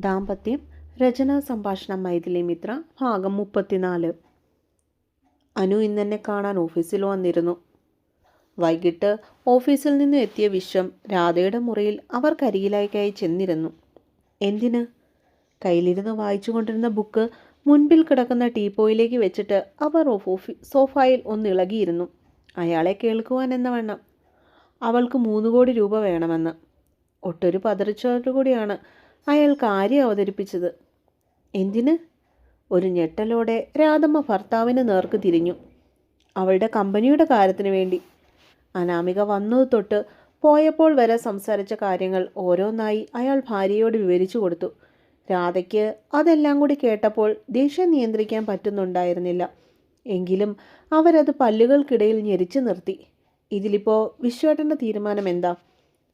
ദാമ്പത്യം രചനാ സംഭാഷണം മൈഥിലി മിത്ര ഭാഗം മുപ്പത്തിനാല്. അനു ഇന്നെന്നെ കാണാൻ ഓഫീസിൽ വന്നിരുന്നു. വൈകിട്ട് ഓഫീസിൽ നിന്ന് എത്തിയ വിശ്വം രാധയുടെ മുറിയിൽ അവർ കരിയിലായിക്കായി ചെന്നിരുന്നു. എന്തിന്? കയ്യിലിരുന്ന് വായിച്ചുകൊണ്ടിരുന്ന ബുക്ക് മുൻപിൽ കിടക്കുന്ന ടീപ്പോയിലേക്ക് വെച്ചിട്ട് അവർ സോഫായിൽ ഒന്നിളകിയിരുന്നു അയാളെ കേൾക്കുവാൻ എന്ന വണ്ണം. അവൾക്ക് മൂന്ന് കോടി രൂപ വേണമെന്ന്. ഒട്ടൊരു പതറിച്ചോടുകൂടിയാണ് അയാൾ കാര്യം അവതരിപ്പിച്ചത്. എന്തിന്? ഒരു ഞെട്ടലോടെ രാധമ്മ ഭർത്താവിന് നേർക്ക് തിരിഞ്ഞു. അവളുടെ കമ്പനിയുടെ കാര്യത്തിന് വേണ്ടി. അനാമിക വന്നത് തൊട്ട് പോയപ്പോൾ വരെ സംസാരിച്ച കാര്യങ്ങൾ ഓരോന്നായി അയാൾ ഭാര്യയോട് വിവരിച്ചു കൊടുത്തു. രാധയ്ക്ക് അതെല്ലാം കൂടി കേട്ടപ്പോൾ ദേഷ്യം നിയന്ത്രിക്കാൻ പറ്റുന്നുണ്ടായിരുന്നില്ല. എങ്കിലും അവരത് പല്ലുകൾക്കിടയിൽ ഞെരിച്ചു നിർത്തി. ഇതിലിപ്പോൾ വിശ്വേട്ടന്റെ തീരുമാനം എന്താ?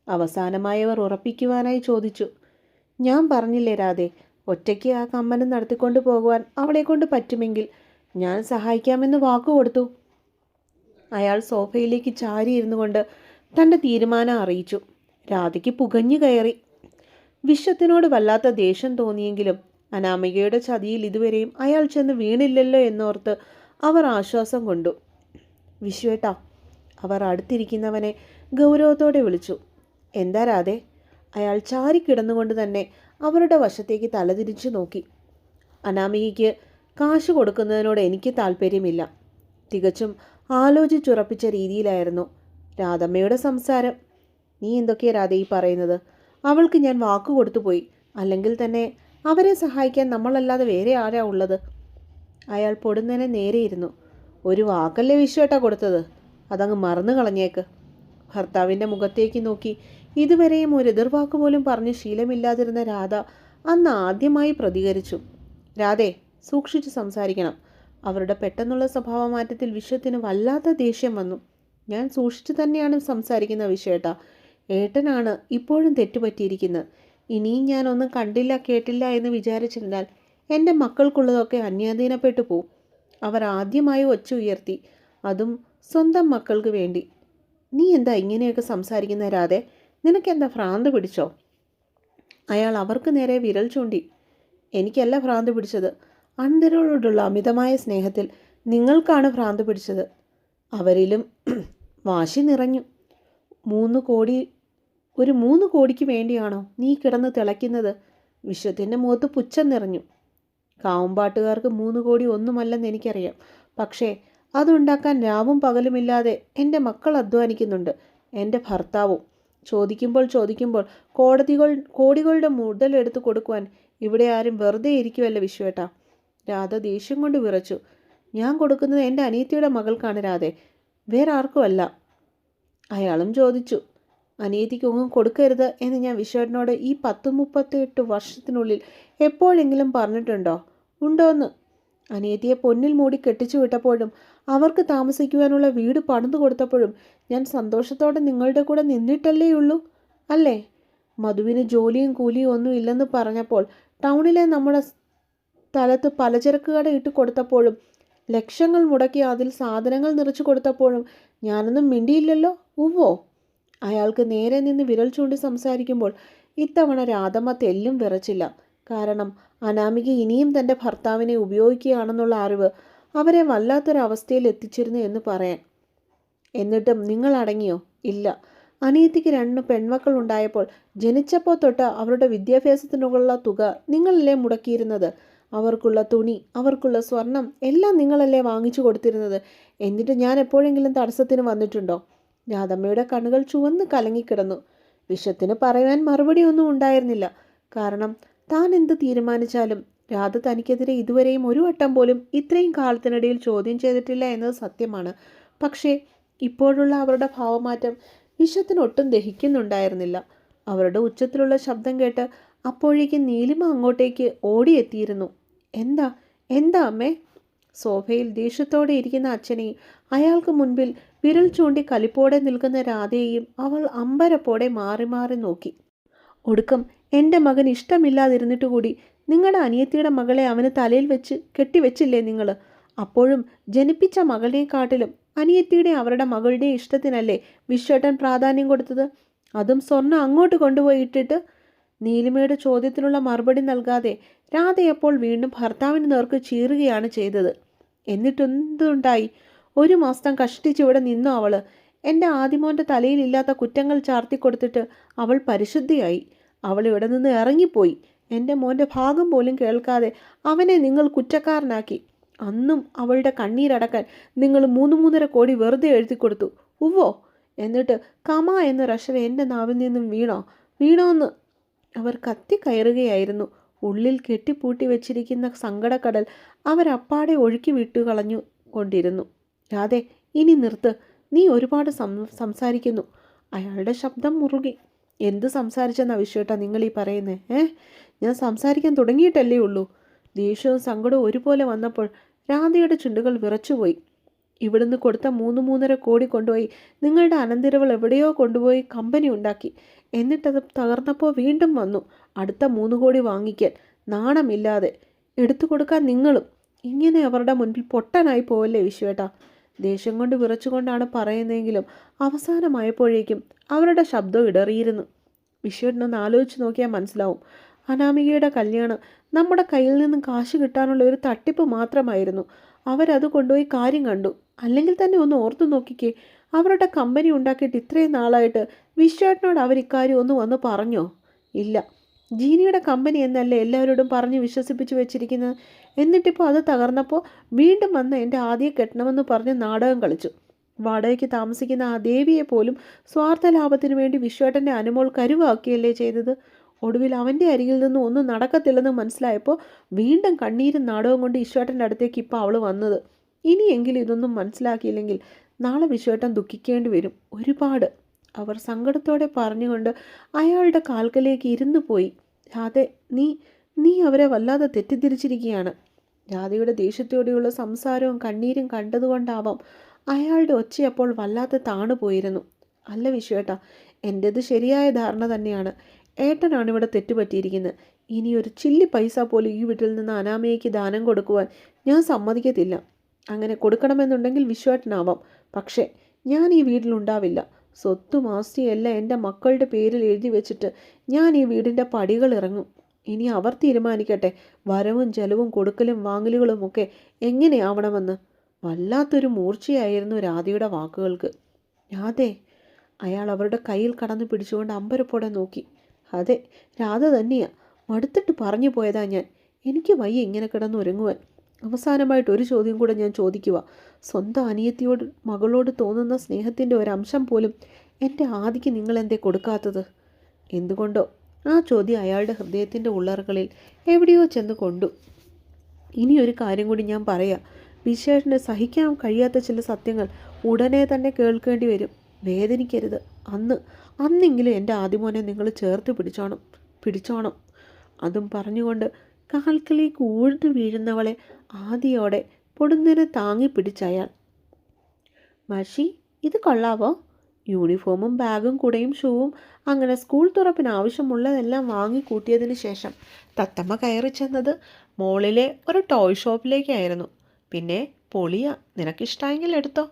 അവസാനമായവർ ഉറപ്പിക്കുവാനായി ചോദിച്ചു. ഞാൻ പറഞ്ഞില്ലേ രാധേ ഒറ്റയ്ക്ക് ആ കമ്മനം നടത്തിക്കൊണ്ട് പോകുവാൻ അവളെ കൊണ്ട് പറ്റുമെങ്കിൽ ഞാൻ സഹായിക്കാമെന്ന് വാക്കു കൊടുത്തു. അയാൾ സോഫയിലേക്ക് ചാരിയിരുന്നു കൊണ്ട് തന്റെ തീരുമാനം അറിയിച്ചു. രാധയ്ക്ക് പുകഞ്ഞു കയറി. വിശ്വത്തിനോട് വല്ലാത്ത ദേഷ്യം തോന്നിയെങ്കിലും അനാമികയുടെ ചതിയിൽ ഇതുവരെയും അയാൾ ചെന്ന് വീണില്ലല്ലോ എന്നോർത്ത് അവർ ആശ്വാസം കൊണ്ടു. വിശ്വേട്ടാ അവർ അടുത്തിരിക്കുന്നവനെ ഗൗരവത്തോടെ വിളിച്ചു. എന്താ രാധേ? അയാൾ ചാരിക്കിടന്നുകൊണ്ട് തന്നെ അവരുടെ വശത്തേക്ക് തലതിരിച്ചു നോക്കി. അനാമികയ്ക്ക് കാശ് കൊടുക്കുന്നതിനോട് എനിക്ക് താല്പര്യമില്ല. തികച്ചും ആലോചിച്ചുറപ്പിച്ച രീതിയിലായിരുന്നു രാധമ്മയുടെ സംസാരം. നീ എന്തൊക്കെയാ രാധ ഈ പറയുന്നത്? അവൾക്ക് ഞാൻ വാക്കു കൊടുത്തു പോയി. അല്ലെങ്കിൽ തന്നെ അവരെ സഹായിക്കാൻ നമ്മളല്ലാതെ വേറെ ആരാ ഉള്ളത്? അയാൾ പൊടുന്നതിനെ നേരെയിരുന്നു ഒരു വാക്കല്ലേ വിശ്വേട്ടാ കൊടുത്തത്? അതങ്ങ് മറന്നു കളഞ്ഞേക്ക് ഭർത്താവിന്റെ മുഖത്തേക്ക് നോക്കി ഇതുവരെയും ഒരു എതിർവാക്ക് പോലും പറഞ്ഞ് ശീലമില്ലാതിരുന്ന രാധ അന്ന് ആദ്യമായി പ്രതികരിച്ചു. രാധേ സൂക്ഷിച്ചു സംസാരിക്കണം. അവരുടെ പെട്ടെന്നുള്ള സ്വഭാവമാറ്റത്തിൽ വിശ്വത്തിന് വല്ലാത്ത ദേഷ്യം വന്നു. ഞാൻ സൂക്ഷിച്ചു തന്നെയാണ് സംസാരിക്കുന്ന വിഷയേട്ട ഏട്ടനാണ് ഇപ്പോഴും തെറ്റുപറ്റിയിരിക്കുന്നത്. ഇനിയും ഞാനൊന്നും കണ്ടില്ല കേട്ടില്ല എന്ന് വിചാരിച്ചിരുന്നാൽ എന്റെ മക്കൾക്കുള്ളതൊക്കെ അന്യാധീനപ്പെട്ടു പോവും. അവർ ആദ്യമായി ഒച്ച ഉയർത്തി. അതും സ്വന്തം മക്കൾക്ക് വേണ്ടി. നീ എന്താ ഇങ്ങനെയൊക്കെ സംസാരിക്കുന്ന രാധെ? നിനക്കെന്താ ഭ്രാന്ത് പിടിച്ചോ? അയാൾ അവർക്ക് നേരെ വിരൽ ചൂണ്ടി. എനിക്കല്ല ഭ്രാന്ത് പിടിച്ചത്. അന്ധരോടുള്ള അമിതമായ സ്നേഹത്തിൽ നിങ്ങൾക്കാണ് ഭ്രാന്ത് പിടിച്ചത്. അവരിലും വാശി നിറഞ്ഞു. മൂന്ന് കോടി ഒരു മൂന്ന് കോടിക്ക് വേണ്ടിയാണോ നീ കിടന്ന് തിളയ്ക്കുന്നത്? വിശ്വത്തിന്റെ മുഖത്ത് പുച്ഛം നിറഞ്ഞു. കാവുംപാട്ടുകാർക്ക് മൂന്ന് കോടി ഒന്നുമല്ലെന്ന് എനിക്കറിയാം. പക്ഷേ അതുണ്ടാക്കാൻ രാവും പകലുമില്ലാതെ എന്റെ മക്കൾ അധ്വാനിക്കുന്നുണ്ട്. എന്റെ ഭർത്താവും ചോദിക്കുമ്പോൾ ചോദിക്കുമ്പോൾ കോടതികൾ കോടികളുടെ മുതലെടുത്ത് കൊടുക്കുവാൻ ഇവിടെ ആരും വെറുതെ ഇരിക്കുമല്ല വിശ്വേട്ട. രാധ ദേഷ്യം കൊണ്ട് വിറച്ചു. ഞാൻ കൊടുക്കുന്നത് എന്റെ അനിയത്തിയുടെ മകൾക്കാണ് രാധെ. വേറെ ആർക്കുമല്ല അയാളും ചോദിച്ചു. അനീതിക്ക് ഒന്നും കൊടുക്കരുത് എന്ന് ഞാൻ വിശ്വേട്ടനോട് ഈ പത്ത് മുപ്പത്തെട്ട് വർഷത്തിനുള്ളിൽ എപ്പോഴെങ്കിലും പറഞ്ഞിട്ടുണ്ടോ? ഉണ്ടോന്ന്? അനിയത്തിയെ പൊന്നിൽ മൂടി കെട്ടിച്ചു വിട്ടപ്പോഴും അവർക്ക് താമസിക്കുവാനുള്ള വീട് പണിതു കൊടുത്തപ്പോഴും ഞാൻ സന്തോഷത്തോടെ നിങ്ങളുടെ കൂടെ നിന്നിട്ടല്ലേ ഉള്ളൂ. അല്ലേ? മധുവിന് ജോലിയും കൂലിയും ഒന്നും ഇല്ലെന്ന് പറഞ്ഞപ്പോൾ ടൗണിലെ നമ്മുടെ സ്ഥലത്ത് പലചരക്ക് കട ഇട്ട് കൊടുത്തപ്പോഴും ലക്ഷങ്ങൾ മുടക്കി അതിൽ സാധനങ്ങൾ നിറച്ചു കൊടുത്തപ്പോഴും ഞാനൊന്നും മിണ്ടിയില്ലല്ലോ. ഉവ്വോ? അയാൾക്ക് നേരെ നിന്ന് വിരൽ ചൂണ്ടി സംസാരിക്കുമ്പോൾ ഇത്തവണ രാധമ്മ തെല്ലും വിറച്ചില്ല. കാരണം അനാമിക ഇനിയും തന്റെ ഭർത്താവിനെ ഉപയോഗിക്കുകയാണെന്നുള്ള അറിവ് അവരെ വല്ലാത്തൊരവസ്ഥയിൽ എത്തിച്ചിരുന്നു എന്ന് പറയാൻ. എന്നിട്ടും നിങ്ങൾ അടങ്ങിയോ? ഇല്ല. അനിയത്തിക്ക് രണ്ട് പെൺമക്കൾ ഉണ്ടായപ്പോൾ ജനിച്ചപ്പോൾ തൊട്ട് അവരുടെ വിദ്യാഭ്യാസത്തിനുള്ള തുക നിങ്ങളല്ലേ മുടക്കിയിരുന്നത്. അവർക്കുള്ള തുണി അവർക്കുള്ള സ്വർണം എല്ലാം നിങ്ങളല്ലേ വാങ്ങിച്ചു കൊടുത്തിരുന്നത്. എന്നിട്ട് ഞാൻ എപ്പോഴെങ്കിലും തടസ്സത്തിന് വന്നിട്ടുണ്ടോ? രാധമ്മയുടെ കണ്ണുകൾ ചുവന്ന് കലങ്ങിക്കിടന്നു. വിഷത്തിന് പറയാൻ മറുപടിയൊന്നും ഉണ്ടായിരുന്നില്ല. കാരണം താൻ എന്ത് തീരുമാനിച്ചാലും രാധ തനിക്കെതിരെ ഇതുവരെയും ഒരു വട്ടം പോലും ഇത്രയും കാലത്തിനിടയിൽ ചോദ്യം ചെയ്തിട്ടില്ല എന്നത് സത്യമാണ്. പക്ഷേ ഇപ്പോഴുള്ള അവരുടെ ഭാവമാറ്റം വിശ്വത്തിനൊട്ടും ദഹിക്കുന്നുണ്ടായിരുന്നില്ല. അവരുടെ ഉച്ചത്തിലുള്ള ശബ്ദം കേട്ട് അപ്പോഴേക്കും നീലിമ അങ്ങോട്ടേക്ക് ഓടിയെത്തിയിരുന്നു. എന്താ? എന്താ അമ്മേ? സോഫയിൽ ദേഷ്യത്തോടെ ഇരിക്കുന്ന അച്ഛനെയും അയാൾക്ക് മുൻപിൽ വിരൽ ചൂണ്ടി കലിപ്പോടെ നിൽക്കുന്ന രാധയെയും അവൾ അമ്പരപ്പോടെ മാറി മാറി നോക്കി. ഒടുക്കം എന്റെ മകൻ ഇഷ്ടമില്ലാതിരുന്നിട്ട് കൂടി നിങ്ങളുടെ അനിയത്തിയുടെ മകളെ അവന് തലയിൽ വെച്ച് കെട്ടിവെച്ചില്ലേ നിങ്ങൾ അപ്പോഴും ജനിപ്പിച്ച മകളെക്കാട്ടിലും അനിയത്തിയുടെ അവരുടെ മകളുടെ ഇഷ്ടത്തിനല്ലേ വിശ്വട്ടൻ പ്രാധാന്യം കൊടുത്തത്? അതും സ്വർണം അങ്ങോട്ട് കൊണ്ടുപോയി ഇട്ടിട്ട്? നീലിമയുടെ ചോദ്യത്തിനുള്ള മറുപടി നൽകാതെ രാധയപ്പോൾ വീണ്ടും ഭർത്താവിന് നേർക്ക് ചീറുകയാണ് ചെയ്തത്. എന്നിട്ടെന്തുണ്ടായി? ഒരു മാസം കഷ്ടിച്ച് ഇവിടെ നിന്നു അവൾ. എന്റെ ആദിമോന്റെ തലയിലില്ലാത്ത കുറ്റങ്ങൾ ചാർത്തി കൊടുത്തിട്ട് അവൾ പരിശുദ്ധിയായി. അവൾ ഇവിടെ നിന്ന് ഇറങ്ങിപ്പോയി. എന്റെ മോന്റെ ഭാഗം പോലും കേൾക്കാതെ അവനെ നിങ്ങൾ കുറ്റക്കാരനാക്കി. അന്നും അവളുടെ കണ്ണീരടക്കാൻ നിങ്ങൾ മൂന്ന് മൂന്നര കോടി വെറുതെ എഴുതി കൊടുത്തു. ഉവ്വോ? എന്നിട്ട് കമ എന്ന റഷർ എന്റെ നാവിൽ നിന്നും വീണോ? വീണോന്ന് അവർ കത്തി കയറുകയായിരുന്നു. ഉള്ളിൽ കെട്ടിപ്പൂട്ടി വെച്ചിരിക്കുന്ന സങ്കടക്കടൽ അവരപ്പാടെ ഒഴുക്കി വിട്ടു കളഞ്ഞു കൊണ്ടിരുന്നു. രാധേ ഇനി നിർത്ത്. നീ ഒരുപാട് സംസാരിക്കുന്നു. അയാളുടെ ശബ്ദം മുറുകി. എന്ത് സംസാരിച്ചെന്നാ വിശ്വേട്ടാ നിങ്ങൾ ഈ പറയുന്നേ? ഏ? ഞാൻ സംസാരിക്കാൻ തുടങ്ങിയിട്ടല്ലേ ഉള്ളൂ. ദേഷ്യവും സങ്കടവും ഒരുപോലെ വന്നപ്പോൾ രാധയുടെ ചുണ്ടുകൾ വിറച്ചുപോയി. ഇവിടുന്ന് കൊടുത്ത മൂന്ന് മൂന്നര കോടി കൊണ്ടുപോയി നിങ്ങളുടെ അനന്തിരവൾ എവിടെയോ കൊണ്ടുപോയി കമ്പനി ഉണ്ടാക്കി. എന്നിട്ടത് തകർന്നപ്പോൾ വീണ്ടും വന്നു. അടുത്ത മൂന്ന് കോടി വാങ്ങിക്കാൻ നാണമില്ലാതെ എടുത്തു കൊടുക്കാൻ നിങ്ങളും. ഇങ്ങനെ അവരുടെ മുൻപിൽ പൊട്ടനായി പോവല്ലേ വിശ്വേട്ടാ? ദേഷ്യം കൊണ്ട് വിറച്ചുകൊണ്ടാണ് പറയുന്നതെങ്കിലും അവസാനമായപ്പോഴേക്കും അവരുടെ ശബ്ദം ഇടറിയിരുന്നു. വിശ്വേട്ടനൊന്ന് ആലോചിച്ച് നോക്കിയാൽ മനസ്സിലാവും. അനാമികയുടെ കല്യാണം നമ്മുടെ കയ്യിൽ നിന്നും കാശ് കിട്ടാനുള്ള ഒരു തട്ടിപ്പ് മാത്രമായിരുന്നു. അവരത് കൊണ്ടുപോയി കാര്യം കണ്ടു. അല്ലെങ്കിൽ തന്നെ ഒന്ന് ഓർത്തു നോക്കിക്കേ. അവരുടെ കമ്പനി ഉണ്ടാക്കിയിട്ട് ഇത്രയും നാളായിട്ട് വിശ്വേട്ടനോട് അവർ ഇക്കാര്യം ഒന്ന് വന്ന് പറഞ്ഞോ? ഇല്ല. ജീനിയുടെ കമ്പനി എന്നല്ലേ എല്ലാവരോടും പറഞ്ഞ് വിശ്വസിപ്പിച്ച് വെച്ചിരിക്കുന്നത്? എന്നിട്ടിപ്പോൾ അത് തകർന്നപ്പോൾ വീണ്ടും വന്ന് എന്റെ ആദ്യം കെട്ടണമെന്ന് പറഞ്ഞ് നാടകം കളിച്ചു. വാടകയ്ക്ക് താമസിക്കുന്ന ആ ദേവിയെ പോലും സ്വാർത്ഥ ലാഭത്തിനു വേണ്ടി വിശ്വേട്ടന്റെ അനുമോൾ കരുവാക്കിയല്ലേ ചെയ്തത്? ഒടുവിൽ അവന്റെ അരികിൽ നിന്നും ഒന്നും നടക്കത്തില്ലെന്ന് മനസ്സിലായപ്പോൾ വീണ്ടും കണ്ണീരും നാടകം കൊണ്ട് ഈശ്വേട്ടന്റെ അടുത്തേക്ക് ഇപ്പോൾ അവൾ വന്നത്. ഇനിയെങ്കിലും ഇതൊന്നും മനസ്സിലാക്കിയില്ലെങ്കിൽ നാളെ വിശ്വേട്ടൻ ദുഃഖിക്കേണ്ടി വരും. ഒരുപാട്. അവർ സങ്കടത്തോടെ പറഞ്ഞുകൊണ്ട് അയാളുടെ കാൽക്കലേക്ക് ഇരുന്നു പോയി. അതെ നീ നീ അവരെ വല്ലാതെ തെറ്റിദ്ധരിച്ചിരിക്കുകയാണ്. രാധയുടെ ദേഷ്യത്തോടെയുള്ള സംസാരവും കണ്ണീരും കണ്ടതുകൊണ്ടാവാം അയാളുടെ ഒച്ചയപ്പോൾ വല്ലാത്ത താണു പോയിരുന്നു. അല്ല വിശ്വേട്ട എന്റേത് ശരിയായ ധാരണ തന്നെയാണ്. ഏട്ടനാണ് ഇവിടെ തെറ്റുപറ്റിയിരിക്കുന്നത്. ഇനി ഒരു ചില്ലി പൈസ പോലും ഈ വീട്ടിൽ നിന്ന് അനാമയ്ക്ക് ദാനം കൊടുക്കുവാൻ ഞാൻ സമ്മതിക്കത്തില്ല. അങ്ങനെ കൊടുക്കണമെന്നുണ്ടെങ്കിൽ വിശ്വേട്ടനാവാം. പക്ഷേ ഞാൻ ഈ വീട്ടിലുണ്ടാവില്ല സ്വത്തും ആസ്തിയും എല്ലാം എന്റെ മക്കളുടെ പേരിൽ എഴുതി വെച്ചിട്ട് ഞാൻ ഈ വീടിന്റെ പടികൾ ഇറങ്ങും. ഇനി അവർ തീരുമാനിക്കട്ടെ. വരവും ചെലവും കൊടുക്കലും വാങ്ങലുകളും ഒക്കെ എങ്ങനെയാവണമെന്ന് വല്ലാത്തൊരു മൂർച്ചയായിരുന്നു രാധയുടെ വാക്കുകൾക്ക്. രാധേ അയാൾ അവരുടെ കയ്യിൽ കടന്നു പിടിച്ചുകൊണ്ട് അമ്പരപ്പോടെ നോക്കി. അതെ രാധ തന്നെയാ. മടുത്തിട്ട് പറഞ്ഞു പോയതാ ഞാൻ. എനിക്ക് വയ്യ ഇങ്ങനെ കിടന്ന് ഒരുങ്ങുവാൻ അവസാനമായിട്ട് ഒരു ചോദ്യം കൂടെ ഞാൻ ചോദിക്കുക സ്വന്തം അനിയത്തിയോട് മകളോട് തോന്നുന്ന സ്നേഹത്തിന്റെ ഒരംശം പോലും എന്റെ ആദിക്ക് നിങ്ങളെന്തേ കൊടുക്കാത്തത്? എന്തുകൊണ്ടോ? ആ ചോദ്യം അയാളുടെ ഹൃദയത്തിന്റെ ഉള്ളറകളിൽ എവിടെയോ ചെന്ന് കൊണ്ടു. ഇനി ഒരു കാര്യം കൂടി ഞാൻ പറയാം. വിശേഷന് സഹിക്കാൻ കഴിയാത്ത ചില സത്യങ്ങൾ ഉടനെ തന്നെ കേൾക്കേണ്ടി വരും. വേദനിക്കരുത്. അന്ന് അന്നെങ്കിലും എന്റെ ആദിമോനെ നിങ്ങൾ ചേർത്ത് പിടിച്ചോണം പിടിച്ചോണം. അതും പറഞ്ഞുകൊണ്ട് കാൽക്കലേക്ക് ഊഴ്ന്നു വീഴുന്നവളെ ആദിയോടെ പൊടുന്നനെ താങ്ങി പിടിച്ചയാൾ. മഷി ഇത് കൊള്ളാവോ? യൂണിഫോമും ബാഗും കുടയും ഷൂവും അങ്ങനെ സ്കൂൾ തുറപ്പിന് ആവശ്യമുള്ളതെല്ലാം വാങ്ങിക്കൂട്ടിയതിന് ശേഷം തത്തമ്മ കയറി ചെന്നത് മോളിലെ ഒരു ടോയ് ഷോപ്പിലേക്കായിരുന്നു. പിന്നെ പൊളിയ നിനക്കിഷ്ടമെങ്കിൽ എടുത്തോ.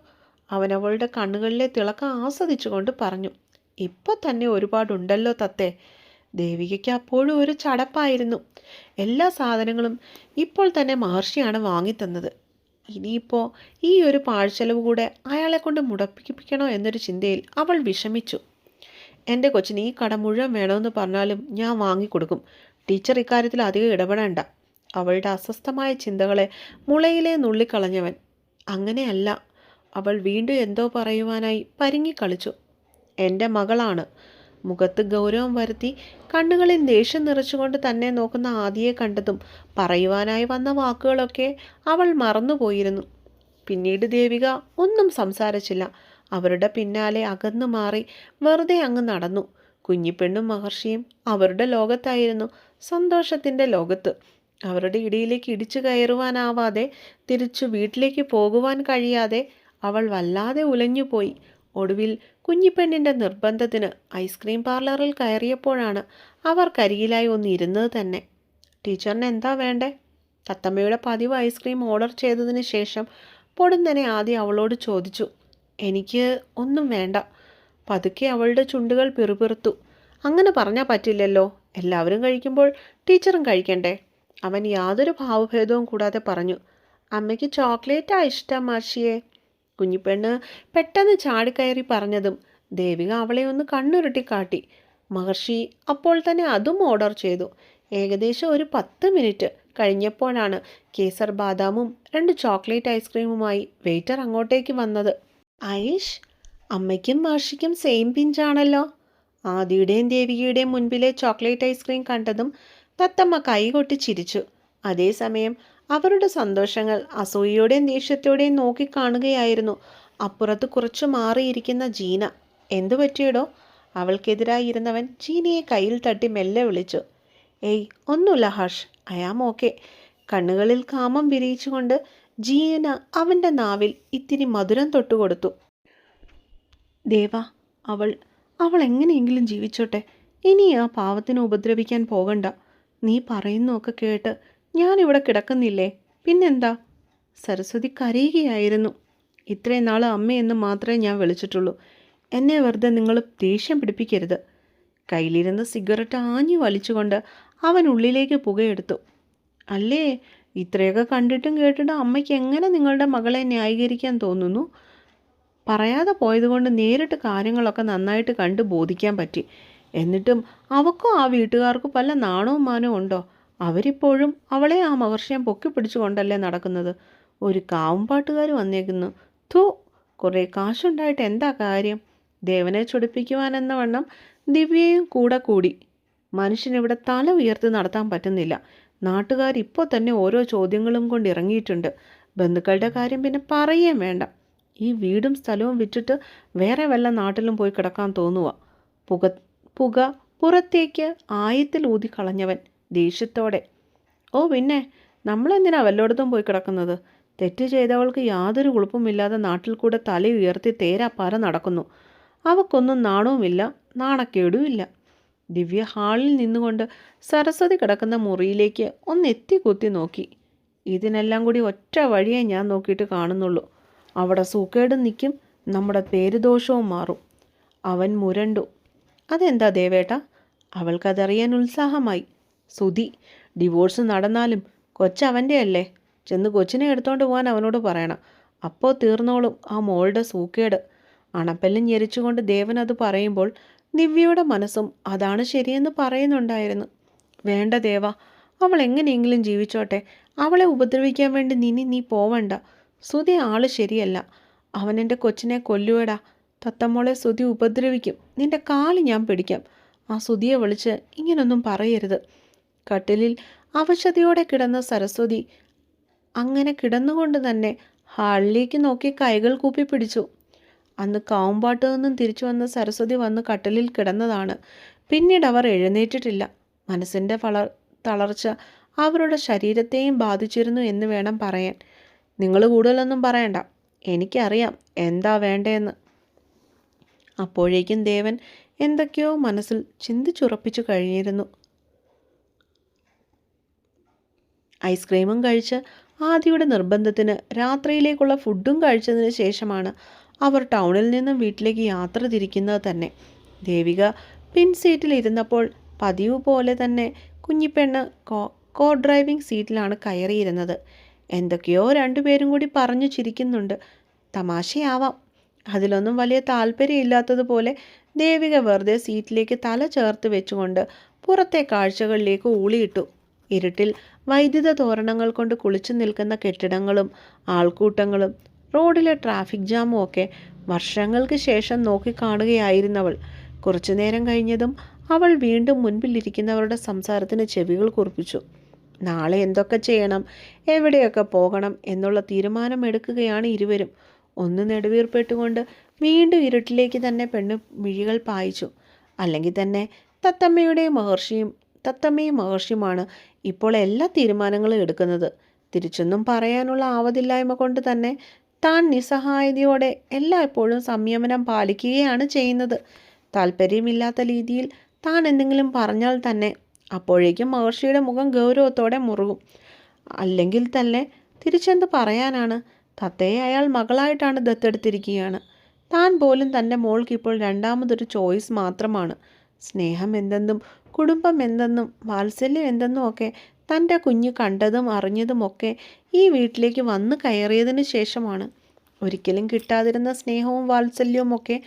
അവനവളുടെ കണ്ണുകളിലെ തിളക്കം ആസ്വദിച്ചുകൊണ്ട് പറഞ്ഞു ഇപ്പം തന്നെ ഒരുപാടുണ്ടല്ലോ തത്തേ. ദേവികയ്ക്ക് അപ്പോഴും ഒരു ചടപ്പായിരുന്നു. എല്ലാ സാധനങ്ങളും ഇപ്പോൾ തന്നെ മഹർഷിയാണ് വാങ്ങിത്തന്നത്. ഇനിയിപ്പോൾ ഈ ഒരു പാഴ്ചെലവ് കൂടെ അയാളെ കൊണ്ട് മുടപ്പിക്കണോ എന്നൊരു ചിന്തയിൽ അവൾ വിഷമിച്ചു. എന്റെ കൊച്ചിന് ഈ കട മുഴുവൻ വേണമെന്ന് പറഞ്ഞാലും ഞാൻ വാങ്ങിക്കൊടുക്കും. ടീച്ചർ ഇക്കാര്യത്തിൽ അധികം ഇടപെടേണ്ട. അവളുടെ അസ്വസ്ഥമായ ചിന്തകളെ മുളയിലെ നുള്ളിക്കളഞ്ഞവൻ. അങ്ങനെയല്ല. അവൾ വീണ്ടും എന്തോ പറയുവാനായി പരുങ്ങിക്കളിച്ചു. എന്റെ മകളാണ്. മുഖത്ത് ഗൗരവം വരുത്തി കണ്ണുകളിൽ ദേഷ്യം നിറച്ചുകൊണ്ട് തന്നെ നോക്കുന്ന ആദിയെ കണ്ടതും പറയുവാനായി വന്ന വാക്കുകളൊക്കെ അവൾ മറന്നുപോയിരുന്നു. പിന്നീട് ദേവിക ഒന്നും സംസാരിച്ചില്ല. അവരുടെ പിന്നാലെ അകന്നു മാറി വെറുതെ അങ്ങ് നടന്നു. കുഞ്ഞിപ്പെണ്ണും മഹർഷിയും അവരുടെ ലോകത്തായിരുന്നു സന്തോഷത്തിന്റെ ലോകത്ത്. അവരുടെ ഇടയിലേക്ക് ഇടിച്ചു കയറുവാനാവാതെ തിരിച്ചു വീട്ടിലേക്ക് പോകുവാൻ കഴിയാതെ അവൾ വല്ലാതെ ഉലഞ്ഞുപോയി. ഒടുവിൽ കുഞ്ഞിപ്പെണ്ണിന്റെ നിർബന്ധത്തിന് ഐസ്ക്രീം പാർലറിൽ കയറിയപ്പോഴാണ് അവർ കരിയിലായി ഒന്ന് ഇരുന്നത് തന്നെ. ടീച്ചറിന് എന്താ വേണ്ടേ? തത്തമ്മയുടെ പതിവ് ഐസ്ക്രീം ഓർഡർ ചെയ്തതിന് ശേഷം പൊടുന്നനെ ആദ്യം അവളോട് ചോദിച്ചു എനിക്ക് ഒന്നും വേണ്ട. പതുക്കെ അവളുടെ ചുണ്ടുകൾ പിറുപിറുത്തു. അങ്ങനെ പറഞ്ഞാൽ പറ്റില്ലല്ലോ. എല്ലാവരും കഴിക്കുമ്പോൾ ടീച്ചറും കഴിക്കണ്ടേ? അവൻ യാതൊരു ഭാവഭേദവും കൂടാതെ പറഞ്ഞു അമ്മയ്ക്ക് ചോക്ലേറ്റാ ഇഷ്ടം മാഷിയെ. കുഞ്ഞിപ്പെണ്ണ് പെട്ടെന്ന് ചാടിക്കയറി പറഞ്ഞതും ദേവിക അവളെ ഒന്ന് കണ്ണുരുട്ടി കാട്ടി. മഹർഷി അപ്പോൾ തന്നെ അതും ഓർഡർ ചെയ്തു. ഏകദേശം ഒരു പത്ത് മിനിറ്റ് കഴിഞ്ഞപ്പോഴാണ് കേസർ ബാദാമും രണ്ട് ചോക്ലേറ്റ് ഐസ്ക്രീമുമായി വെയിറ്റർ അങ്ങോട്ടേക്ക് വന്നത്. ഐഷ് അമ്മയ്ക്കും മഹർഷിക്കും സെയിം പിഞ്ചാണല്ലോ ആദിയുടെയും ദേവികയുടെയും മുൻപിലെ ചോക്ലേറ്റ് ഐസ്ക്രീം കണ്ടതും തത്തമ്മ കൈകൊട്ടി ചിരിച്ചു. അതേസമയം അവരുടെ സന്തോഷങ്ങൾ അസൂയയോടെയും ദേഷ്യത്തോടെയും നോക്കിക്കാണുകയായിരുന്നു അപ്പുറത്ത് കുറച്ചു മാറിയിരിക്കുന്ന ജീന. എന്തു പറ്റിയടോ? അവൾക്കെതിരായി ഇരുന്നവൻ ജീനയെ കയ്യിൽ തട്ടി മെല്ലെ വിളിച്ചു. ഏയ് ഒന്നുമില്ല ഹർഷ്. I'm okay. കണ്ണുകളിൽ കാമം വിരിയിച്ചുകൊണ്ട് ജീന അവന്റെ നാവിൽ ഇത്തിരി മധുരം തൊട്ടുകൊടുത്തു. ദേവ അവൾ അവൾ എങ്ങനെയെങ്കിലും ജീവിച്ചോട്ടെ. ഇനി ആ പാവത്തിനെ ഉപദ്രവിക്കാൻ പോകണ്ട. നീ പറയുന്നൊക്കെ കേട്ട് ഞാനിവിടെ കിടക്കുന്നില്ലേ? പിന്നെന്താ? സരസ്വതി കരയുകയായിരുന്നു. ഇത്രയും നാൾ അമ്മയെന്ന് മാത്രമേ ഞാൻ വിളിച്ചിട്ടുള്ളൂ. എന്നെ വെറുതെ നിങ്ങൾ ദേഷ്യം പിടിപ്പിക്കരുത്. കയ്യിലിരുന്ന് സിഗരറ്റ് ആഞ്ഞു വലിച്ചുകൊണ്ട് അവൻ ഉള്ളിലേക്ക് പുകയെടുത്തു. അല്ലേ? ഇത്രയൊക്കെ കണ്ടിട്ടും കേട്ടിട്ടും അമ്മയ്ക്ക് എങ്ങനെ നിങ്ങളുടെ മകളെ ന്യായീകരിക്കാൻ തോന്നുന്നു? പറയാതെ പോയതുകൊണ്ട് നേരിട്ട് കാര്യങ്ങളൊക്കെ നന്നായിട്ട് കണ്ട് ബോധിക്കാൻ പറ്റി. എന്നിട്ടും അവക്കോ ആ വീട്ടുകാർക്കും പല നാണവും മാനവും ഉണ്ടോ? അവരിപ്പോഴും അവളെ ആ മഹർഷിയം പൊക്കി പിടിച്ചുകൊണ്ടല്ലേ നടക്കുന്നത്. ഒരു കാവുംപാട്ടുകാർ വന്നേക്കുന്നു. ധൂ കുറേ കാശുണ്ടായിട്ട് എന്താ കാര്യം? ദേവനെ ചൊടിപ്പിക്കുവാനെന്ന വണ്ണം ദിവ്യയും കൂടെ കൂടി. മനുഷ്യനിവിടെ തല ഉയർത്തി നടത്താൻ പറ്റുന്നില്ല. നാട്ടുകാർ ഇപ്പോൾ തന്നെ ഓരോ ചോദ്യങ്ങളും കൊണ്ട് ഇറങ്ങിയിട്ടുണ്ട്. ബന്ധുക്കളുടെ കാര്യം പിന്നെ പറയുകയും വേണ്ട. ഈ വീടും സ്ഥലവും വിറ്റിട്ട് വേറെ വല്ല നാട്ടിലും പോയി കിടക്കാൻ തോന്നുക പുക പുക പുറത്തേക്ക് ആയത്തിൽ ഊതി കളഞ്ഞവൻ ദേഷ്യത്തോടെ. ഓ പിന്നെ നമ്മളെന്തിനാ വല്ലോടത്തും പോയി കിടക്കുന്നത്? തെറ്റ് ചെയ്തവൾക്ക് യാതൊരു കുഴപ്പമില്ലാതെ നാട്ടിൽ കൂടെ തല ഉയർത്തി തേരാപ്പാര നടക്കുന്നു. അവക്കൊന്നും നാണവുമില്ല നാണക്കേടുമില്ല. ദിവ്യ ഹാളിൽ നിന്നുകൊണ്ട് സരസ്വതി കിടക്കുന്ന മുറിയിലേക്ക് ഒന്ന് എത്തിക്കുത്തി നോക്കി. ഇതിനെല്ലാം കൂടി ഒറ്റ വഴിയേ ഞാൻ നോക്കിയിട്ട് കാണുന്നുള്ളൂ. അവിടെ സൂക്കേടും നിൽക്കും നമ്മുടെ പേരുദോഷവും മാറും. അവൻ മുരണ്ടു. അതെന്താ ദേവേട്ട? അവൾക്കതറിയാൻ ഉത്സാഹമായി. സുധി ഡിവോഴ്സ് നടന്നാലും കൊച്ചവന്റെ അല്ലേ ചെന്ന് കൊച്ചിനെ എടുത്തോണ്ട് പോകാൻ അവനോട് പറയണം. അപ്പോൾ തീർന്നോളും ആ മോളുടെ സൂക്കേട്. അണപ്പെല്ലും ഞെരിച്ചുകൊണ്ട് ദേവൻ അത് പറയുമ്പോൾ ദിവ്യയുടെ മനസ്സും അതാണ് ശരിയെന്ന് പറയുന്നുണ്ടായിരുന്നു. വേണ്ട ദേവ അവൾ എങ്ങനെയെങ്കിലും ജീവിച്ചോട്ടെ. അവളെ ഉപദ്രവിക്കാൻ വേണ്ടി നിനി നീ പോവണ്ട. സുതി ആൾ ശരിയല്ല. അവൻ എന്റെ കൊച്ചിനെ കൊല്ലുവടാ. തത്തമ്മോളെ സുതി ഉപദ്രവിക്കും. നിന്റെ കാൽ ഞാൻ പിടിക്കാം. ആ സുതിയെ വിളിച്ച് ഇങ്ങനൊന്നും പറയരുത്. കട്ടിലിൽ അവശതയോടെ കിടന്ന സരസ്വതി അങ്ങനെ കിടന്നുകൊണ്ട് തന്നെ ഹാളിലേക്ക് നോക്കി കൈകൾ കൂപ്പി പിടിച്ചു. അന്ന് കാവുംപാട്ട് നിന്നും തിരിച്ചു വന്ന സരസ്വതി വന്ന് കട്ടിലിൽ കിടന്നതാണ്. പിന്നീട് അവർ എഴുന്നേറ്റിട്ടില്ല. മനസ്സിന്റെ വളർ തളർച്ച അവരുടെ ശരീരത്തെയും ബാധിച്ചിരുന്നു എന്ന് വേണം പറയാൻ. നിങ്ങൾ കൂടുതലൊന്നും പറയണ്ട. എനിക്കറിയാം എന്താ വേണ്ടതെന്ന് അപ്പോഴേക്കും ദേവൻ എന്തൊക്കെയോ മനസ്സിൽ ചിന്തിച്ചുറപ്പിച്ചു കഴിഞ്ഞിരുന്നു. ഐസ്ക്രീമും കഴിച്ച് ആദിയുടെ നിർബന്ധത്തിന് രാത്രിയിലേക്കുള്ള ഫുഡും കഴിച്ചതിന് ശേഷമാണ് അവർ ടൗണിൽ നിന്നും വീട്ടിലേക്ക് യാത്ര തിരിക്കുന്നത് തന്നെ. ദേവിക പിൻ സീറ്റിൽ ഇരുന്നപ്പോൾ പതിവ് പോലെ തന്നെ കുഞ്ഞിപ്പെണ്ണ് കോ കോ ഡ്രൈവിംഗ് സീറ്റിലാണ് കയറിയിരുന്നത്. എന്തൊക്കെയോ രണ്ടുപേരും കൂടി പറഞ്ഞു ചിരിക്കുന്നുണ്ട്. തമാശയാവാം. അതിലൊന്നും വലിയ താല്പര്യമില്ലാത്തതുപോലെ ദേവിക വെറുതെ സീറ്റിലേക്ക് തല ചേർത്ത് വെച്ചുകൊണ്ട് പുറത്തെ കാഴ്ചകളിലേക്ക് ഊളിയിട്ടു. ഇരുട്ടിൽ വൈദ്യുത തോരണങ്ങൾ കൊണ്ട് കുളിച്ചു നിൽക്കുന്ന കെട്ടിടങ്ങളും ആൾക്കൂട്ടങ്ങളും റോഡിലെ ട്രാഫിക് ജാമും ഒക്കെ വർഷങ്ങൾക്ക് ശേഷം നോക്കിക്കാണുകയായിരുന്നവൾ കുറച്ചു നേരം കഴിഞ്ഞതും അവൾ വീണ്ടും മുൻപിലിരിക്കുന്നവരുടെ സംസാരത്തിന് ചെവികൾ കുറിപ്പിച്ചു. നാളെ എന്തൊക്കെ ചെയ്യണം? എവിടെയൊക്കെ പോകണം? എന്നുള്ള തീരുമാനമെടുക്കുകയാണ് ഇരുവരും. ഒന്ന് നെടുവീർപ്പെട്ടുകൊണ്ട് വീണ്ടും ഇരുട്ടിലേക്ക് തന്നെ പെണ്ണ് മിഴികൾ പായിച്ചു. അല്ലെങ്കിൽ തന്നെ തത്തമ്മയുടെയും മഹർഷിയും തത്തമ്മയും മഹർഷിയുമാണ് ഇപ്പോൾ എല്ലാ തീരുമാനങ്ങളും എടുക്കുന്നത്. തിരിച്ചൊന്നും പറയാനുള്ള ആവതില്ലായ്മ കൊണ്ട് തന്നെ താൻ നിസ്സഹായതയോടെ എല്ലായ്പ്പോഴും സംയമനം പാലിക്കുകയാണ് ചെയ്യുന്നത്. താല്പര്യമില്ലാത്ത രീതിയിൽ താൻ എന്തെങ്കിലും പറഞ്ഞാൽ തന്നെ അപ്പോഴേക്കും മഹർഷിയുടെ മുഖം ഗൗരവത്തോടെ മുറുകും. അല്ലെങ്കിൽ തന്നെ തിരിച്ചെന്ത് പറയാനാണ്? തത്തയെ അയാൾ മകളായിട്ടാണ് ദത്തെടുത്തിരിക്കുകയാണ്. താൻ പോലും തന്റെ മോൾക്ക് ഇപ്പോൾ രണ്ടാമതൊരു ചോയ്സ് മാത്രമാണ്. സ്നേഹം എന്തെന്നും കുടുംബം എന്തെന്നും വാത്സല്യം എന്തെന്നും ഒക്കെ തന്റെ കുഞ്ഞ് കണ്ടതും അറിഞ്ഞതുമൊക്കെ ഈ വീട്ടിലേക്ക് വന്ന് കയറിയതിന് ശേഷമാണ്. ഒരിക്കലും കിട്ടാതിരുന്ന സ്നേഹവും വാത്സല്യവും ഒക്കെ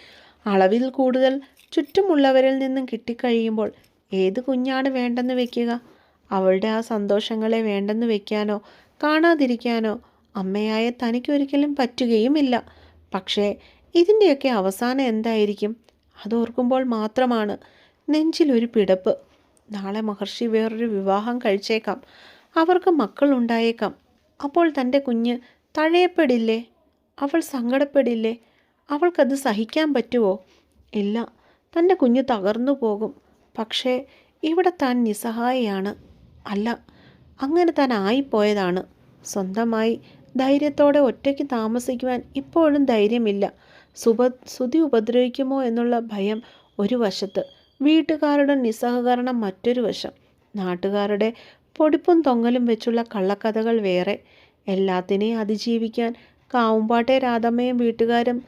അളവിൽ കൂടുതൽ ചുറ്റുമുള്ളവരിൽ നിന്നും കിട്ടിക്കഴിയുമ്പോൾ ഏത് കുഞ്ഞാണ് വേണ്ടെന്ന് വെക്കുക? അവളുടെ ആ സന്തോഷങ്ങളെ വേണ്ടെന്ന് വെക്കാനോ കാണാതിരിക്കാനോ അമ്മയായ തനിക്കൊരിക്കലും പറ്റുകയുമില്ല. പക്ഷേ ഇതിന്റെയൊക്കെ അവസാനം എന്തായിരിക്കും? അതോർക്കുമ്പോൾ മാത്രമാണ് നെഞ്ചിലൊരു പിടപ്പ് നാളെ മഹർഷി വേറൊരു വിവാഹം കഴിച്ചേക്കാം. അവർക്ക് മക്കളുണ്ടായേക്കാം. അപ്പോൾ തന്റെ കുഞ്ഞ് തഴയപ്പെടില്ലേ? അവൾ സങ്കടപ്പെടില്ലേ? അവൾക്കത് സഹിക്കാൻ പറ്റുമോ ഇല്ല. തന്റെ കുഞ്ഞ് തകർന്നു പോകും. പക്ഷേ ഇവിടെ താൻ നിസ്സഹായയാണ്. അല്ല. അങ്ങനെ താൻ ആയിപ്പോയതാണ്. സ്വന്തമായി ധൈര്യത്തോടെ ഒറ്റയ്ക്ക് താമസിക്കുവാൻ ഇപ്പോഴും ധൈര്യമില്ല. സുഭ സുതി ഉപദ്രവിക്കുമോ എന്നുള്ള ഭയം ഒരു വശത്ത്. വീട്ടുകാരുടെ നിസ്സഹകരണം മറ്റൊരു വശം. നാട്ടുകാരുടെ പൊടിപ്പും തൊങ്ങലും വെച്ചുള്ള കള്ളക്കഥകൾ വേറെ. എല്ലാത്തിനെയും അതിജീവിക്കാൻ കാവുമ്പാട്ടെ രാധമ്മയും വീട്ടുകാരും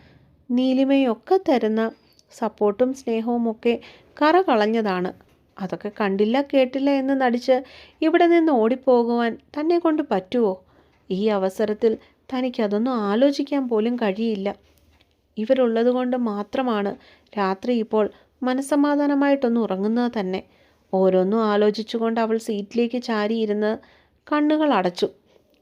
നീലിമയൊക്കെ തരുന്ന സപ്പോർട്ടും സ്നേഹവും ഒക്കെ കറ കളഞ്ഞതാണ്. അതൊക്കെ കണ്ടില്ല കേട്ടില്ല എന്ന് നടിച്ച് ഇവിടെ നിന്ന് ഓടിപ്പോകുവാൻ തന്നെ കൊണ്ട് പറ്റുമോ ഈ അവസരത്തിൽ തനിക്കതൊന്നും ആലോചിക്കാൻ പോലും കഴിയില്ല. ഇവരുള്ളത് കൊണ്ട് മാത്രമാണ് രാത്രി ഇപ്പോൾ മനസ്സമാധാനമായിട്ടൊന്ന് ഉറങ്ങുന്നത് തന്നെ. ഓരോന്നും ആലോചിച്ചുകൊണ്ട് അവൾ സീറ്റിലേക്ക് ചാരിയിരുന്ന് കണ്ണുകൾ അടച്ചു.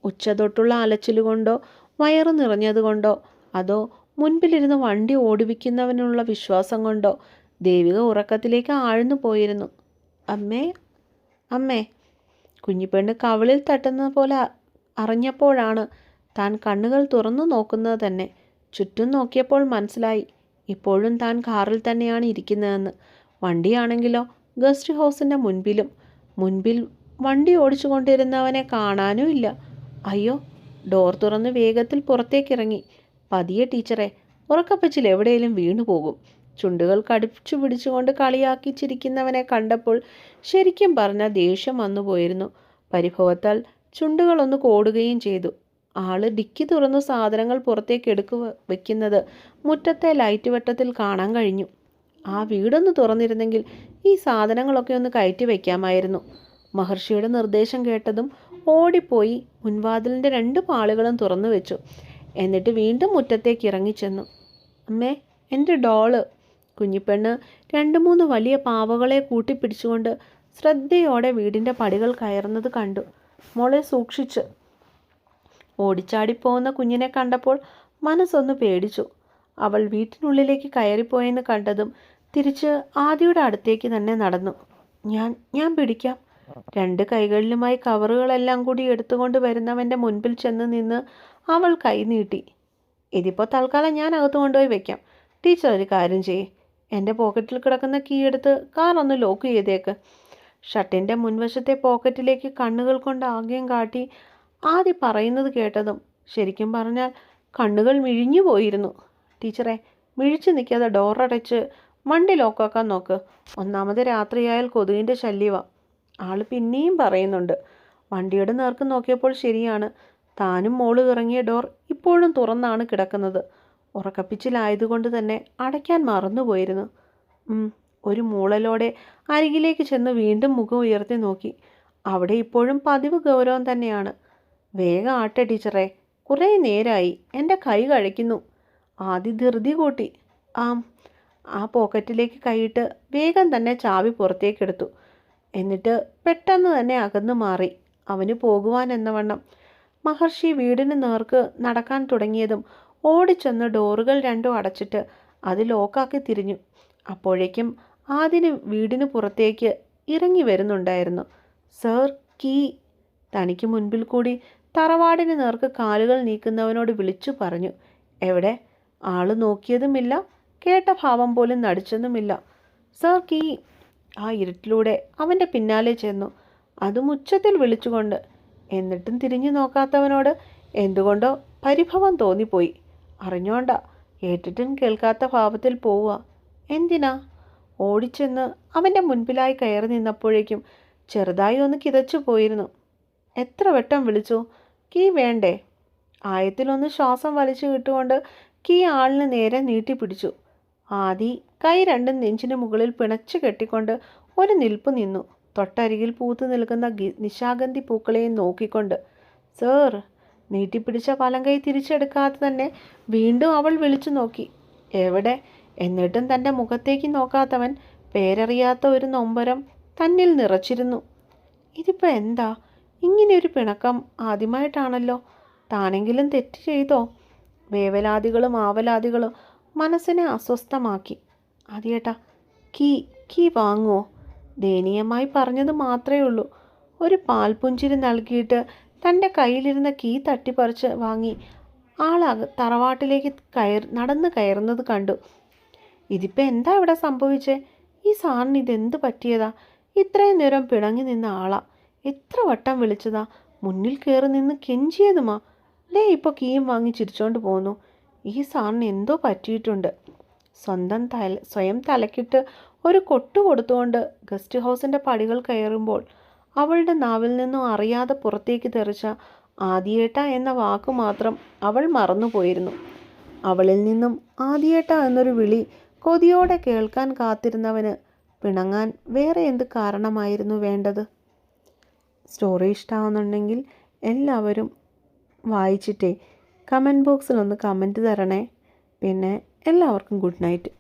ഉച്ച തൊട്ടുള്ള അലച്ചിലുകൊണ്ടോ വയറ് നിറഞ്ഞതുകൊണ്ടോ അതോ മുൻപിലിരുന്ന് വണ്ടി ഓടിപ്പിക്കുന്നവനുള്ള വിശ്വാസം കൊണ്ടോ ദേവിക ഉറക്കത്തിലേക്ക് ആഴ്ന്നു പോയിരുന്നു. അമ്മേ അമ്മേ കുഞ്ഞിപ്പെണ്ണ് കവിളിൽ തട്ടുന്ന പോലെ അറിഞ്ഞപ്പോഴാണ് താൻ കണ്ണുകൾ തുറന്നു നോക്കുന്നത് തന്നെ. ചുറ്റും നോക്കിയപ്പോൾ മനസ്സിലായി. ഇപ്പോഴും താൻ കാറിൽ തന്നെയാണ് ഇരിക്കുന്നതെന്ന്. വണ്ടിയാണെങ്കിലോ? ഗസ്റ്റ് ഹൗസിന്റെ മുൻപിലും. മുൻപിൽ വണ്ടി ഓടിച്ചു കൊണ്ടിരുന്നവനെ കാണാനും ഇല്ല. അയ്യോ ഡോർ തുറന്ന് വേഗത്തിൽ പുറത്തേക്കിറങ്ങി. പതിയെ ടീച്ചറെ ഉറക്കപ്പച്ചിൽ എവിടെയെങ്കിലും വീണു പോകും. ചുണ്ടുകൾ കടിച്ചു പിടിച്ചുകൊണ്ട് കളിയാക്കി ചിരിക്കുന്നവനെ കണ്ടപ്പോൾ ശരിക്കും പറഞ്ഞ ദേഷ്യം വന്നുപോയിരുന്നു. പരിഭവത്താൽ ചുണ്ടുകളൊന്ന് കോടുകയും ചെയ്തു. ആൾ ഡിക്കി തുറന്ന് സാധനങ്ങൾ പുറത്തേക്ക് എടുക്കു വെക്കുന്നത് മുറ്റത്തെ ലൈറ്റ് വെട്ടത്തിൽ കാണാൻ കഴിഞ്ഞു. ആ വീടൊന്ന് തുറന്നിരുന്നെങ്കിൽ ഈ സാധനങ്ങളൊക്കെ ഒന്ന് കയറ്റി വയ്ക്കാമായിരുന്നു മഹർഷിയുടെ നിർദ്ദേശം കേട്ടതും ഓടിപ്പോയി മുൻവാതിലിന്റെ രണ്ട് പാളുകളും തുറന്നു വെച്ചു. എന്നിട്ട് വീണ്ടും മുറ്റത്തേക്ക് ഇറങ്ങിച്ചെന്നു അമ്മേ എന്റെ ഡോൾ കുഞ്ഞിപ്പെണ്ണ് രണ്ട് മൂന്ന് വലിയ പാവകളെ കൂട്ടിപ്പിടിച്ചുകൊണ്ട് ശ്രദ്ധയോടെ വീടിന്റെ പടികൾ കയറുന്നത് കണ്ടു. മോളെ സൂക്ഷിച്ച്. ഓടിച്ചാടിപ്പോകുന്ന കുഞ്ഞിനെ കണ്ടപ്പോൾ മനസ്സൊന്ന് പേടിച്ചു. അവൾ വീട്ടിനുള്ളിലേക്ക് കയറിപ്പോയെന്ന് കണ്ടതും തിരിച്ച് ആദിയുടെ അടുത്തേക്ക് തന്നെ നടന്നു. ഞാൻ ഞാൻ പിടിക്കാം. രണ്ട് കൈകളിലുമായി കവറുകളെല്ലാം കൂടി എടുത്തുകൊണ്ട് വരുന്നവന്റെ മുൻപിൽ ചെന്ന് നിന്ന് അവൾ കൈ നീട്ടി. ഇതിപ്പോൾ തൽക്കാലം ഞാൻ അകത്ത് കൊണ്ടുപോയി വെക്കാം. ടീച്ചർ ഒരു കാര്യം ചെയ്യേ. എന്റെ പോക്കറ്റിൽ കിടക്കുന്ന കീ എടുത്ത് കാർ ഒന്ന് ലോക്ക് ചെയ്തേക്ക്. ഷട്ടിന്റെ മുൻവശത്തെ പോക്കറ്റിലേക്ക് കണ്ണുകൾ കൊണ്ട് ആകെയും കാട്ടി ആദ്യം പറയുന്നത് കേട്ടതും ശരിക്കും പറഞ്ഞാൽ കണ്ണുകൾ മിഴിഞ്ഞു പോയിരുന്നു. ടീച്ചറെ മിഴിച്ചു നിൽക്കാതെ ഡോറടച്ച് വണ്ടി ലോക്കാക്കാൻ നോക്ക്. ഒന്നാമത് രാത്രിയായാൽ കൊതുകിന്റെ ശല്യവ. ആൾ പിന്നെയും പറയുന്നുണ്ട് വണ്ടിയുടെ നേർക്ക് നോക്കിയപ്പോൾ ശരിയാണ്. താനും മോൾ ഇറങ്ങിയ ഡോർ ഇപ്പോഴും തുറന്നാണ് കിടക്കുന്നത്. ഉറക്കപ്പിച്ചിലായതുകൊണ്ട് തന്നെ അടയ്ക്കാൻ മറന്നുപോയിരുന്നു ഒരു മൂളലോടെ അരികിലേക്ക് ചെന്ന് വീണ്ടും മുഖം ഉയർത്തി നോക്കി. അവിടെ ഇപ്പോഴും പതിവ് ഗൗരവം തന്നെയാണ്. വേഗം ആട്ടെ ടീച്ചറെ. കുറേ നേരായി. എന്റെ കൈ കഴിക്കുന്നു. ആദ്യ ധൃതി കൂട്ടി. ആം. ആ പോക്കറ്റിലേക്ക് കൈയിട്ട് വേഗം തന്നെ ചാവി പുറത്തേക്കെടുത്തു. എന്നിട്ട് പെട്ടെന്ന് തന്നെ അകന്നു മാറി. അവന് പോകുവാൻ എന്നവണ്ണം മഹർഷി വീടിന് നേർക്ക് നടക്കാൻ തുടങ്ങിയതും ഓടിച്ചെന്ന് ഡോറുകൾ രണ്ടും അടച്ചിട്ട് അത് ലോക്കാക്കി തിരിഞ്ഞു. അപ്പോഴേക്കും ആദ്യം വീടിന് പുറത്തേക്ക് ഇറങ്ങി വരുന്നുണ്ടായിരുന്നു. സർ കീ. തനിക്ക് മുൻപിൽ കൂടി തറവാടിന് നേർക്ക് കാലുകൾ നീക്കുന്നവനോട് വിളിച്ചു പറഞ്ഞു എവിടെ? ആൾ നോക്കിയതുമില്ല കേട്ട ഭാവം പോലും നടിച്ചതുമില്ല. സർ കീ ആ ഇരുട്ടിലൂടെ അവന്റെ പിന്നാലെ ചെന്നു. അതും ഉച്ചത്തിൽ വിളിച്ചുകൊണ്ട്. എന്നിട്ടും തിരിഞ്ഞു നോക്കാത്തവനോട് എന്തുകൊണ്ടോ പരിഭവം തോന്നിപ്പോയി. അറിഞ്ഞോണ്ട കേട്ടിട്ടും കേൾക്കാത്ത ഭാവത്തിൽ പോവുക. എന്തിനാ? ഓടിച്ചെന്ന് അവന്റെ മുൻപിലായി കയറി നിന്നപ്പോഴേക്കും ചെറുതായി ഒന്ന് കിതച്ചു പോയിരുന്നു എത്ര വട്ടം വിളിച്ചു? കീ വേണ്ടേ? ആയത്തിലൊന്ന് ശ്വാസം വലിച്ചു കിട്ടുകൊണ്ട് കീ ആളിന് നേരെ നീട്ടിപ്പിടിച്ചു. ആദി കൈ രണ്ടും നെഞ്ചിന് മുകളിൽ പിണച്ചു കെട്ടിക്കൊണ്ട് ഒരു നിൽപ്പ് നിന്നു. തൊട്ടരികിൽ പൂത്തു നിൽക്കുന്ന നിശാഗന്ധി പൂക്കളെയും നോക്കിക്കൊണ്ട് സർ നീട്ടിപ്പിടിച്ച വലം കൈ തിരിച്ചെടുക്കാതെ തന്നെ വീണ്ടും അവൾ വിളിച്ചു നോക്കി. എവിടെ? എന്നിട്ടും തന്റെ മുഖത്തേക്ക് നോക്കാത്തവൻ പേരറിയാത്ത ഒരു നൊമ്പരം തന്നിൽ നിറച്ചിരുന്നു. ഇതിപ്പോൾ എന്താ? ഇങ്ങനെ ഒരു പിണക്കം ആദ്യമായിട്ടാണല്ലോ. താനെങ്കിലും തെറ്റ് ചെയ്തോ? വേവലാതികളും ആവലാതികളും മനസ്സിനെ അസ്വസ്ഥമാക്കി. അതേട്ടാ കീ കീ വാങ്ങുമോ ദയനീയമായി പറഞ്ഞത് മാത്രമേ ഉള്ളൂ. ഒരു പാൽപുഞ്ചിരി നൽകിയിട്ട് തന്റെ കയ്യിലിരുന്ന കീ തട്ടിപ്പറിച്ച് വാങ്ങി ആളാകെ തറവാട്ടിലേക്ക് കയർ നടന്ന് കയറുന്നത് കണ്ടു. ഇതിപ്പോൾ എന്താ ഇവിടെ സംഭവിച്ചേ? ഈ സാറിന് ഇതെന്ത് പറ്റിയതാ? ഇത്രയും നേരം പിണങ്ങി നിന്ന ആളാ. എത്ര വട്ടം വിളിച്ചതാ? മുന്നിൽ കയറി നിന്ന് കെഞ്ചിയതുമാ. ദേ ഇപ്പോൾ കീം വാങ്ങി ചിരിച്ചോണ്ട് പോന്നു. ഈ സാറിന് എന്തോ പറ്റിയിട്ടുണ്ട്. സ്വന്തം തല സ്വയം തലക്കിട്ട് ഒരു കൊട്ടു കൊടുത്തുകൊണ്ട് ഗസ്റ്റ് ഹൗസിന്റെ പടികൾ കയറുമ്പോൾ അവളുടെ നാവിൽ നിന്നും അറിയാതെ പുറത്തേക്ക് തെറിച്ച ആദിയേട്ട എന്ന വാക്ക് മാത്രം അവൾ മറന്നുപോയിരുന്നു. അവളിൽ നിന്നും ആദിയേട്ട എന്നൊരു വിളി കൊതിയോടെ കേൾക്കാൻ കാത്തിരുന്നവന് പിണങ്ങാൻ വേറെ എന്ത് കാരണമായിരുന്നു വേണ്ടത്? സ്റ്റോറി ഇഷ്ടമാവുന്നുണ്ടെങ്കിൽ എല്ലാവരും വായിച്ചിട്ടേ കമന്റ് ബോക്സിലൊന്ന് കമന്റ് തരണേ. പിന്നെ എല്ലാവർക്കും ഗുഡ് നൈറ്റ്.